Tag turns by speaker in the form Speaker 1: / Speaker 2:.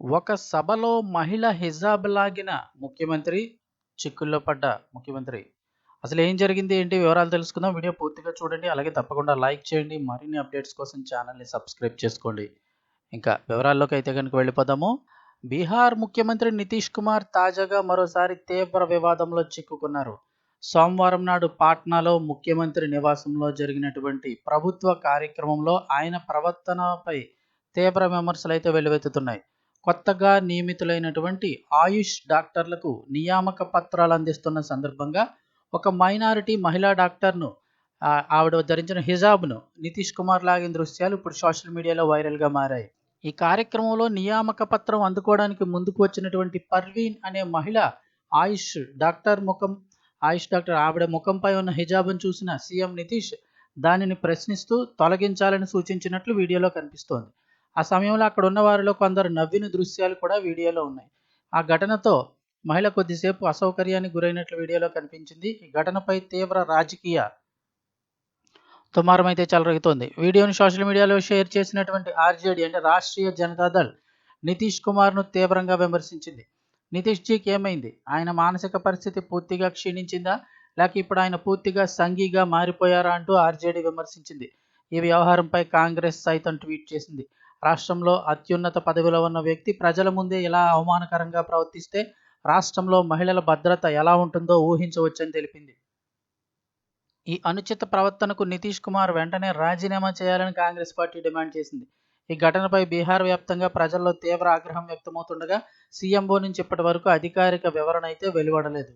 Speaker 1: ఒక సభలో మహిళ హిజాబ్ లాగిన ముఖ్యమంత్రి చిక్కుల్లో పడ్డ ముఖ్యమంత్రి. అసలు ఏం జరిగింది ఏంటి వివరాలు తెలుసుకుందాం. వీడియో పూర్తిగా చూడండి. అలాగే తప్పకుండా లైక్ చేయండి. మరిన్ని అప్డేట్స్ కోసం ఛానల్ని సబ్స్క్రైబ్ చేసుకోండి. ఇంకా వివరాల్లోకి అయితే కనుక వెళ్ళిపోదాము. బీహార్ ముఖ్యమంత్రి నితీష్ కుమార్ తాజాగా మరోసారి తీవ్ర వివాదంలో చిక్కుకున్నారు. సోమవారం నాడు పాట్నాలో ముఖ్యమంత్రి నివాసంలో జరిగినటువంటి ప్రభుత్వ కార్యక్రమంలో ఆయన ప్రవర్తనపై తీవ్ర విమర్శలు అయితే వెల్లువెత్తుతున్నాయి. కొత్తగా నియమితులైనటువంటి ఆయుష్ డాక్టర్లకు నియామక పత్రాలు అందిస్తున్న సందర్భంగా ఒక మైనారిటీ మహిళా డాక్టర్ను ఆవిడ ధరించిన హిజాబ్ను నితీష్ కుమార్ లాగిన దృశ్యాలు ఇప్పుడు సోషల్ మీడియాలో వైరల్గా మారాయి. ఈ కార్యక్రమంలో నియామక పత్రం అందుకోవడానికి ముందుకు వచ్చినటువంటి పర్వీన్ అనే మహిళ ఆయుష్ డాక్టర్ ముఖం ఆయుష్ డాక్టర్ ఆవిడ ముఖంపై ఉన్న హిజాబ్ను చూసిన సీఎం నితీష్ దానిని ప్రశ్నిస్తూ తొలగించాలని సూచించినట్లు వీడియోలో కనిపిస్తోంది. ఆ సమయంలో అక్కడ ఉన్న వారిలో కొందరు నవ్విన దృశ్యాలు కూడా వీడియోలో ఉన్నాయి. ఆ ఘటనతో మహిళ కొద్దిసేపు అసౌకర్యానికి గురైనట్లు వీడియోలో కనిపించింది. ఈ ఘటనపై తీవ్ర రాజకీయ దుమారం అయితే చెలరేగుతోంది. వీడియోను సోషల్ మీడియాలో షేర్ చేసినటువంటి ఆర్జేడీ అంటే రాష్ట్రీయ జనతాదళ్ నితీష్ కుమార్ను తీవ్రంగా విమర్శించింది. నితీష్ జీకి ఏమైంది? ఆయన మానసిక పరిస్థితి పూర్తిగా క్షీణించిందా? లేక ఇప్పుడు ఆయన పూర్తిగా సంఘీగా మారిపోయారా అంటూ ఆర్జేడీ విమర్శించింది. ఈ వ్యవహారంపై కాంగ్రెస్ సైతం ట్వీట్ చేసింది. రాష్ట్రంలో అత్యున్నత పదవిలో ఉన్న వ్యక్తి ప్రజల ముందే ఇలా అవమానకరంగా ప్రవర్తిస్తే రాష్ట్రంలో మహిళల భద్రత ఎలా ఉంటుందో ఊహించవచ్చని తెలిపింది. ఈ అనుచిత ప్రవర్తనకు నితీష్ కుమార్ వెంటనే రాజీనామా చేయాలని కాంగ్రెస్ పార్టీ డిమాండ్ చేసింది. ఈ ఘటనపై బీహార్ వ్యాప్తంగా ప్రజల్లో తీవ్ర ఆగ్రహం వ్యక్తమవుతుండగా సీఎంఓ నుంచి ఇప్పటి వరకు అధికారిక వివరణ అయితే వెలువడలేదు.